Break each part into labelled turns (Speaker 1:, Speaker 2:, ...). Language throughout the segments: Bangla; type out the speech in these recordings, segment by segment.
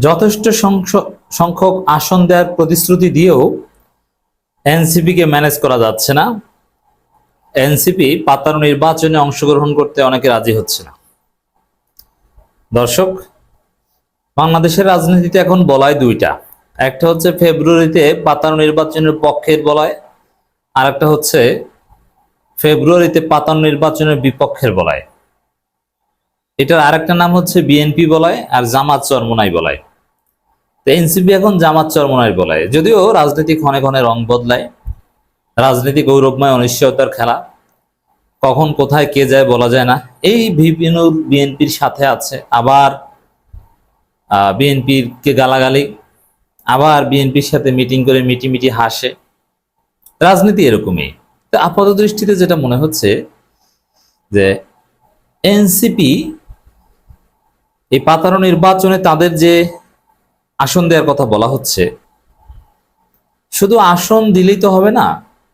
Speaker 1: যথেষ্ট সংখ্য- সংখ্যক আসন দেওয়ার প্রতিশ্রুতি দিয়েও এনসিপিকে ম্যানেজ করা যাচ্ছে না। এনসিপি পাতানো নির্বাচনে অংশগ্রহণ করতে অনেকে রাজি হচ্ছে না। দর্শক, বাংলাদেশের রাজনীতিতে এখন বলায় দুইটা। একটা হচ্ছে ফেব্রুয়ারিতে পাতানো নির্বাচনের পক্ষের বলায় আর একটা হচ্ছে ফেব্রুয়ারিতে পাতানো নির্বাচনের বিপক্ষের বলায়। এটার আরেকটা নাম হচ্ছে বিএনপি বলায় আর জামাত চরমনাই বলয়। তো এনসিপি এখন জামাত চরমনাই বলয়। যদিও রাজনীতি ক্ষণে ক্ষণে রং বদলায়, রাজনীতি গৌরবময় অনিশ্চয়তার খেলা, কখন কোথায় কে যায় বলা যায় না। এই বিভিন্ন বিএনপির সাথে আছে, আবার বিএনপির কে গালাগালি, আবার বিএনপির সাথে মিটিং করে মিটি মিটি হাসে। রাজনীতি এরকমই। তো আপাত দৃষ্টিতে যেটা মনে হচ্ছে যে এনসিপি এই পাতানো নির্বাচনে তাদের যে আসন দেওয়ার কথা বলা হচ্ছে। শুধু আসন দিলেই তো হবে না,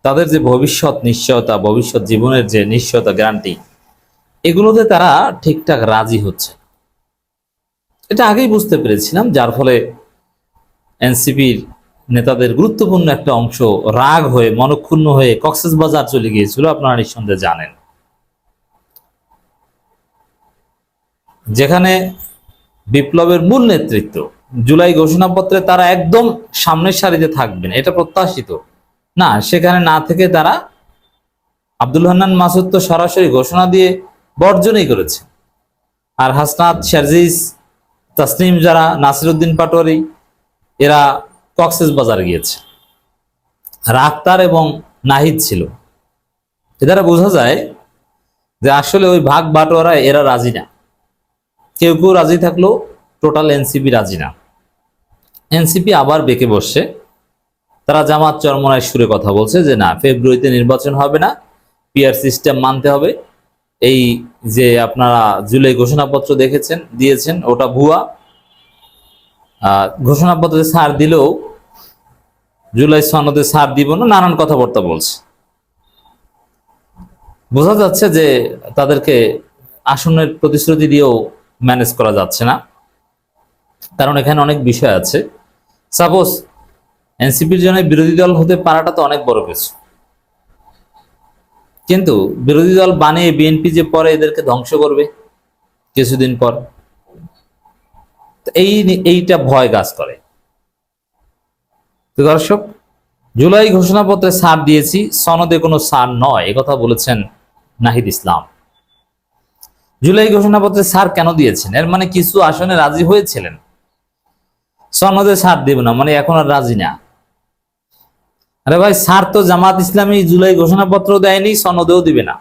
Speaker 1: তাদের যে ভবিষ্যৎ নিশ্চয়তা, ভবিষ্যৎ জীবনের যে নিশ্চয়তা গ্যারান্টি এগুলোতে তারা ঠিকঠাক রাজি হচ্ছে। এটা আগেই বুঝতে পেরেছিলাম, যার ফলে এনসিপির নেতাদের গুরুত্বপূর্ণ একটা অংশ রাগ হয়ে, মনক্ষুণ্ণ হয়ে কক্সেস বাজার চলে গিয়েছিল, আপনারা নিঃসন্দেহে জানেন। যেখানে বিপ্লবের মূল নেতৃত্ব জুলাই ঘোষণাপত্রে তারা একদম সামনের সারিতে থাকবেন, এটা প্রত্যাশিত। না, সেখানে না থেকে তারা আব্দুল হান্নান মাসুদ তো সরাসরি ঘোষণা দিয়ে বর্জনই করেছে। আর হাসনাত, শারজিস, তাসনিম যারা, নাসিরুদ্দিন পাটোয়ারি, এরা কক্সেস বাজার গিয়েছে। আর আক্তার এবং নাহিদ ছিল। এ দ্বারা বোঝা যায় যে আসলে ওই ভাগ বাটোয়ারা এরা রাজি না। কেউ কেউ রাজি থাকলেও টোটাল এনসিপি রাজি না। এনসিপি আবার বেঁকে বসছে। তারা জামাত চরমনায় সুরে কথা বলছে যে, না, ফেব্রুয়ারিতে নির্বাচন হবে না, পিআর সিস্টেম মানতে হবে। এই যে আপনারা জুলাই ঘোষণাপত্র দেখেছেন, দিয়েছেন, ওটা ভুয়া। ঘোষণাপত্রে ছাড় দিলেও জুলাই সনদে সার দিব না, নানান কথাবার্তা বলছে। বোঝা যাচ্ছে যে তাদেরকে আসনের প্রতিশ্রুতি দিয়েও ম্যানেজ করা যাচ্ছে না। কারণ এখানে অনেক বিষয় আছে। সাপোজ এনসিপির জন্য বিরোধী দল হতে পারাটা তো অনেক বড় কিছু। কিন্তু বিরোধী দল বানিয়ে বিএনপি যে পরে এদেরকে ধ্বংস করবে কিছুদিন পর এই এইটা ভয় কাজ করে। তো দর্শক, জুলাই ঘোষণাপত্রে সার দিয়েছি, সনদে কোনো সার নয় একথা বলেছেন নাহিদ ইসলাম। জুলাই ঘোষণাপত্রে সার কেন দিয়েছেন? এর মানে কিছু আসনে রাজি হয়েছিলেন? সনদে ছাড় দেব না মানে এখন আর রাজি না। আরে ভাই স্যার তো জামাত ইসলামী জুলাই ঘোষণাপত্র দেয়নি, সনদেও দিবে না।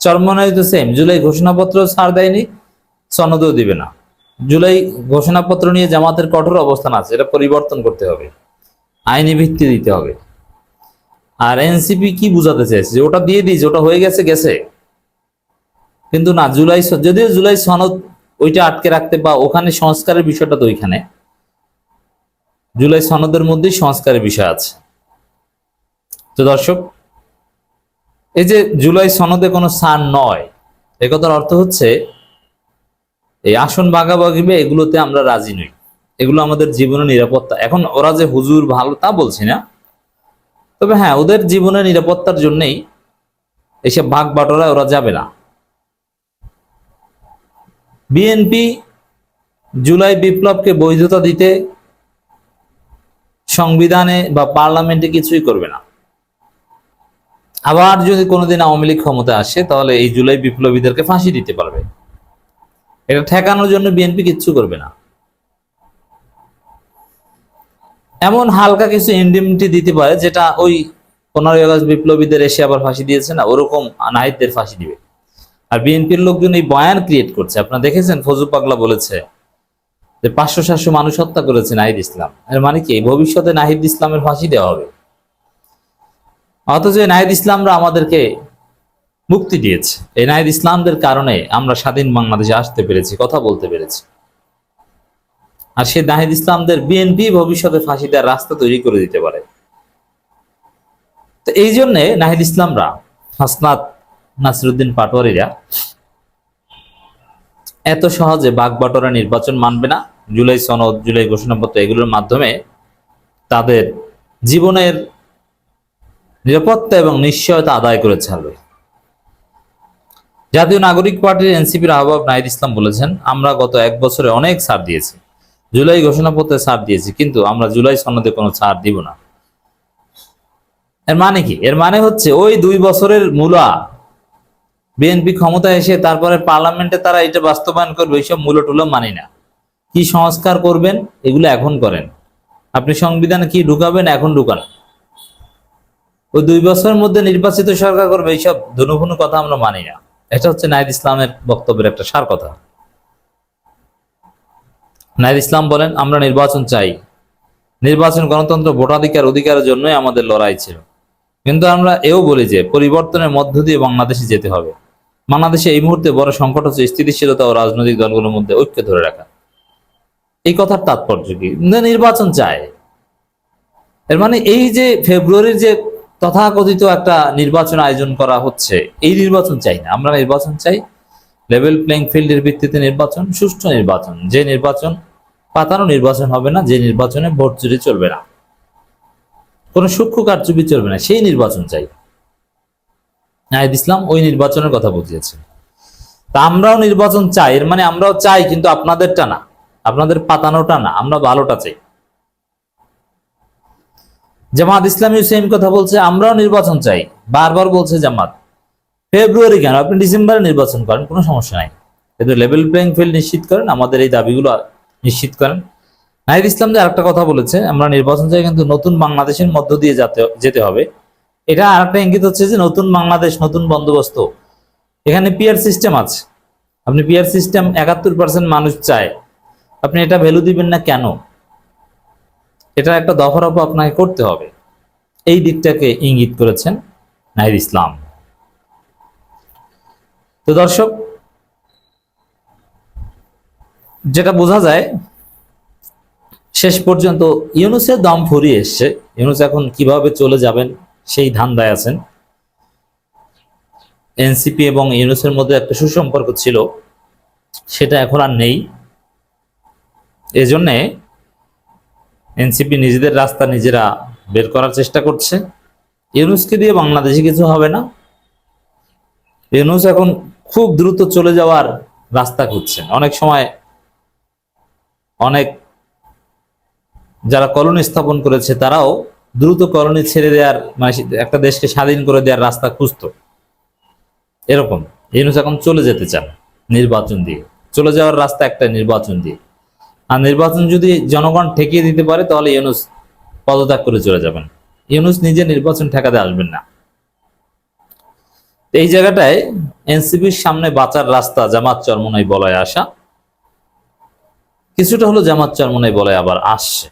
Speaker 1: চরমনাই তো সেম জুলাই ঘোষণাপত্র ছাড় দেয়নি, সনদেও দিবে না। জুলাই ঘোষণাপত্র নিয়ে জামাতের কঠোর অবস্থান আছে, এটা পরিবর্তন করতে হবে। আইনি ভিত্তি দিতে হবে। আর এনসিপি কি বুঝাতে চাইছে? যে ওটা দিয়ে দিয়েছে, ওটা হয়ে গেছে গেছে। কিন্তু না, জুলাই যদিও জুলাই সনদ ওইটা আটকে রাখতে বা ওখানে সংস্কারের বিষয়টা তো ওইখানে। জুলাই সনদের মধ্যেই সংস্কারের বিষয় আছে। তো দর্শক, এই যে জুলাই সনদে কোনো সার নয় একথার অর্থ হচ্ছে এই আসন ভাগাভাগি বা এগুলোতে আমরা রাজি নই। এগুলো আমাদের জীবনের নিরাপত্তা। এখন ওরা যে হুজুর ভালো তা বলছি না। তবে হ্যাঁ ওদের জীবনের নিরাপত্তার জন্যেই এইসব ভাগ বাটোরা ওরা যাবে না। বিএনপি জুলাই বিপ্লবকে বৈধতা দিতে সংবিধানে বা পার্লামেন্টে কিছুই করবে না। আবার যদি কোনোদিন আওয়ামী লীগ ক্ষমতা আসে, তাহলে এই জুলাই বিপ্লবীদেরকে ফাঁসি দিতে পারবে। এটা ঠেকানোর জন্য বিএনপি কিচ্ছু করবে না। এমন হালকা কিছু ইন্ডিমিটি দিতে পারে, যেটা ওই পনেরোই আগস্ট বিপ্লবীদের এসে আবার ফাঁসি দিয়েছে না, ওরকম নাহিদদের ফাঁসি দিবে। আর বিএনপির লোকজন এই বয়ান ক্রিয়েট করছে। আপনারা দেখেছেন ফজু পাগলা বলেছে যে পাঁচশো, সাতশো মানুষ হত্যা করেছে নাহিদ ইসলাম। এর মানে কি? ভবিষ্যতে নাহিদ ইসলামের ফাঁসি দেওয়া হবে। অথচ নাহিদ ইসলামরা আমাদেরকে মুক্তি দিয়েছে। এই নাহিদ ইসলামদের কারণে আমরা স্বাধীন বাংলাদেশে আসতে পেরেছি, কথা বলতে পেরেছি। আর সেই নাহিদ ইসলামদের বিএনপি ভবিষ্যতে ফাঁসি দেওয়ার রাস্তা তৈরি করে দিতে পারে। তো এই জন্যে নাহিদ ইসলামরা হাসনাত নাসিরুদ্দিন পাটোয়ারিরা এত সহজে বাগবাটোয়ারা নির্বাচন মানবে না। জুলাই সনদ, জুলাই ঘোষণাপত্র এগুলোর মাধ্যমে তাদের জীবনের নিরাপত্তা এবং নিশ্চয়তা আদায় করে ছাড়বে। জাতীয় নাগরিক পার্টির এনসিপির আহ্বায়ক নাহিদ ইসলাম বলেছেন, আমরা গত এক বছরে অনেক ছাড় দিয়েছি। জুলাই ঘোষণাপত্রে ছাড় দিয়েছি, কিন্তু আমরা জুলাই সনদে কোনো ছাড় দিব না। এর মানে কি? এর মানে হচ্ছে ওই দুই বছরের মূলা বিএনপি ক্ষমতায় এসে তারপরে পার্লামেন্টে তারা এটা বাস্তবায়ন করবে, এইসব মূল্য টুলো মানি না। কি সংস্কার করবেন, এগুলো এখন করেন। আপনি সংবিধানে কি ঢুকাবেন, এখন ঢুকান। ওই দুই বছরের মধ্যে নির্বাচিত সরকার করবে, এইসব ধনুভুনু কথা আমরা মানি না। এটা হচ্ছে নাইদ ইসলামের বক্তব্যের একটা সার কথা। নাইদ ইসলাম বলেন, আমরা নির্বাচন চাই। নির্বাচন গণতন্ত্র ভোটাধিকার অধিকারের জন্যই আমাদের লড়াই ছিল। কিন্তু আমরা এও বলি যে, পরিবর্তনের মধ্য দিয়ে বাংলাদেশে যেতে হবে। বাংলাদেশে এই মুহূর্তে বড় সংকট হচ্ছে স্থিতিশীলতা ও রাজনৈতিক দলগুলোর মধ্যে ঐক্য ধরে রাখা। এই কথার তাৎপর্য কি? নির্বাচন চায়। এর মানে এই যে ফেব্রুয়ারির যে তথাকথিত একটা নির্বাচন আয়োজন করা হচ্ছে, এই নির্বাচন চাই না। আমরা নির্বাচন চাই লেভেল প্লেইং ফিল্ডের ভিত্তিতে নির্বাচন, সুষ্ঠু নির্বাচন। যে নির্বাচন পাতানো নির্বাচন হবে না, যে নির্বাচনে ভোট চুরি চলবে না। কোনো সূক্ষ্ম কারচুপি চলবে না। সেই নির্বাচন চাই। নাহিদ ইসলাম ওই নির্বাচনের কথা বুঝিয়েছে। তা আমরাও নির্বাচন চাই, এর মানে আমরাও চাই কিন্তু আপনাদেরটা না। আপনাদের পাতানোটা না, আমরা ভালোটা চাই। জামাত ইসলামী সেম কথা বলছে, আমরাও নির্বাচন চাই। বারবার বলছে জামাত, ফেব্রুয়ারি কেন? আপনি ডিসেম্বরে নির্বাচন করেন, কোনো সমস্যা নাই। কিন্তু লেভেল প্লেইং ফিল্ড নিশ্চিত করেন, আমাদের এই দাবিগুলো নিশ্চিত করেন। নাহিদ ইসলাম যে আরেকটা কথা বলেছে, আমরা নির্বাচন চাই কিন্তু নতুন বাংলাদেশের মধ্য দিয়ে যাতে যেতে হবে। এটা আরেকটা ইঙ্গিত হচ্ছে যে নতুন বাংলাদেশ, নতুন বন্দোবস্ত। এখানে পিয়ার সিস্টেম আছে। আপনি পিয়ার সিস্টেম একাত্তর পার্সেন্ট মানুষ চায়। আপনি এটা ভ্যালু দিবেন না কেন? এটা একটা দফারফ আপনাকে করতে হবে। এই দিকটাকে ইঙ্গিত করেছেন নাহিদ ইসলাম। তো দর্শক, যেটা বোঝা যায়, শেষ পর্যন্ত ইউনুসের দম ফুরিয়ে এসছে। ইউনুস এখন কীভাবে চলে যাবেন? সেই ধান্দায় আছেন। এনসিপি এবং ইউনুসের মধ্যে একটা সুসম্পর্ক ছিল, সেটা এখন আর নেই। এজন্যে এনসিপি নিজেদের রাস্তা নিজেরা বের করার চেষ্টা করছে। ইউনুসকে দিয়ে বাংলাদেশে কিছু হবে না। ইউনুস এখন খুব দ্রুত চলে যাওয়ার রাস্তা খুঁজছেন। অনেক সময় অনেক যারা কলোনি স্থাপন করেছে তারাও দ্রুত কলোনি ছেড়ে দেওয়ার মানে একটা দেশকে স্বাধীন করে দেওয়ার রাস্তা খুঁজতো। এরকম। ইউনুস এখন চলে যেতে চান নির্বাচন দিয়ে। চলে যাওয়ার রাস্তা একটা নির্বাচন দিয়ে। আর নির্বাচন যদি জনগণ ঠেকিয়ে দিতে পারে, তাহলে ইউনুস পদত্যাগ করে চলে যাবেন। ইউনুস নিজে নির্বাচন ঠেকাতে আসবেন না। এই জায়গাটায় এনসিপির সামনে বাঁচার রাস্তা জামাত চরমনাই বলয় আসা, কিছুটা হলো জামাত চরমনাই বলয় আবার আসছে।